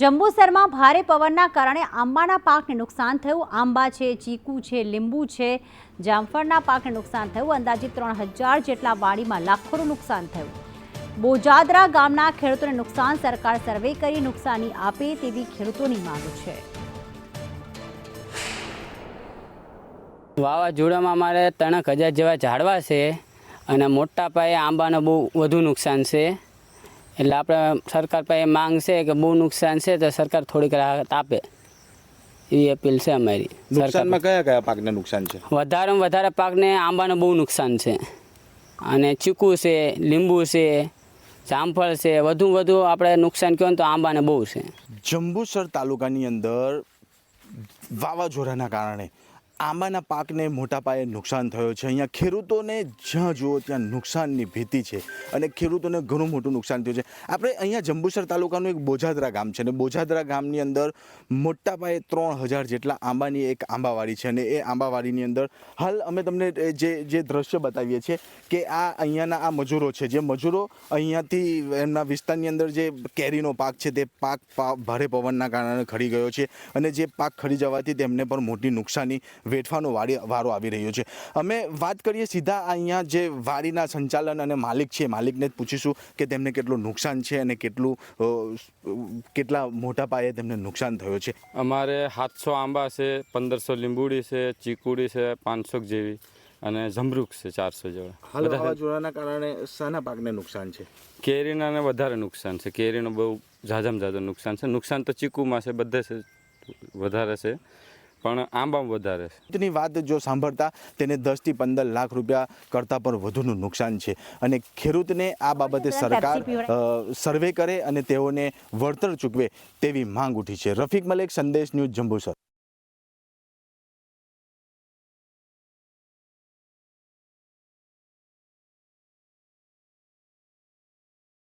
જંબુસરમાં ભારે પવનના કારણે આંબાના પાકને નુકસાન થયું. આંબા છે, ચીકુ છે, લીંબુ છે. જામફળના પાકને નુકસાન થયું. અંદાજે ત્રણ હજાર જેટલા વાડીમાં લાખોનું નુકસાન થયું. બોજાદરા ગામના ખેડૂતોને નુકસાન, સરકાર સર્વે કરી નુકસાની આપે તેવી ખેડૂતોની માંગ છે. વાવાઝોડામાં અમારે ત્રણેક હજાર જેવા ઝાડવા છે અને મોટા પાયે આંબાને બહુ વધુ નુકસાન છે. એટલે આપણે સરકાર પાસે માંગ છે કે બહુ નુકસાન છે તો સરકાર થોડીક રાહત આપે. એવી અપીલ છે અમારી. નુકસાનમાં કયા કયા પાકને નુકસાન છે? વધારેમાં વધારે પાકને આંબાને બહુ નુકસાન છે. અને ચીકુ છે લીંબુ છે જામફળ છે વધુ વધુ આપણે નુકસાન કહો તો આંબાને બહુ છે. જંબુસર તાલુકાની અંદર વાવાઝોડાના કારણે આંબાના પાકને મોટા પાયે નુકસાન થયો છે. અહીંયા ખેડૂતોને જ્યાં જુઓ ત્યાં નુકસાનની ભીતિ છે અને ખેડૂતોને ઘણું મોટું નુકસાન થયું છે. આપણે અહીંયા જંબુસર તાલુકાનું એક બોજાદરા ગામ છે અને બોજાદરા ગામની અંદર મોટા પાયે ત્રણ હજાર જેટલા આંબાની એક આંબાવાડી છે અને એ આંબાવાડીની અંદર હાલ અમે તમને જે જે દ્રશ્ય બતાવીએ છીએ કે આ અહીંયાના આ મજૂરો છે. જે મજૂરો અહીંયાથી એમના વિસ્તારની અંદર જે કેરીનો પાક છે તે પાક ભારે પવનના કારણે ખરી ગયો છે અને જે પાક ખરી જવાથી તેમને પણ મોટી નુકસાની વેઠવાનો વાડી વારો આવી રહ્યો છે. અમે વાત કરીએ સીધા અહીંયા જે વાડીના સંચાલન અને માલિક છે માલિકને જ પૂછીશું કે તેમને કેટલું નુકસાન છે અને કેટલું કેટલા મોટા પાયે તેમને નુકસાન થયું છે. અમારે સાતસો આંબા છે પંદરસો લીંબુડી છે ચીકુડી છે પાંચસો જેવી અને જમરૂક છે ચારસો જેવા. હાલ વાવાઝોડાના કારણે શાના પાકને નુકસાન છે? કેરીના ને વધારે નુકસાન છે. કેરીનું બહુ ઝાઝામાં ઝાઝું નુકસાન છે. નુકસાન તો ચીકુમાં છે બધે છે વધારે છે. પણ આંબામાં વધારે છે. વાત જો સાંભળતા તેને દસથી પંદર લાખ રૂપિયા કરતાં પણ વધુનું નુકસાન છે. અને ખેડૂતને આ બાબતે સરકાર સર્વે કરે અને તેઓને વળતર ચૂકવે તેવી માંગ ઉઠી છે. રફીક મલેક સંદેશ ન્યૂઝ જંબુસર.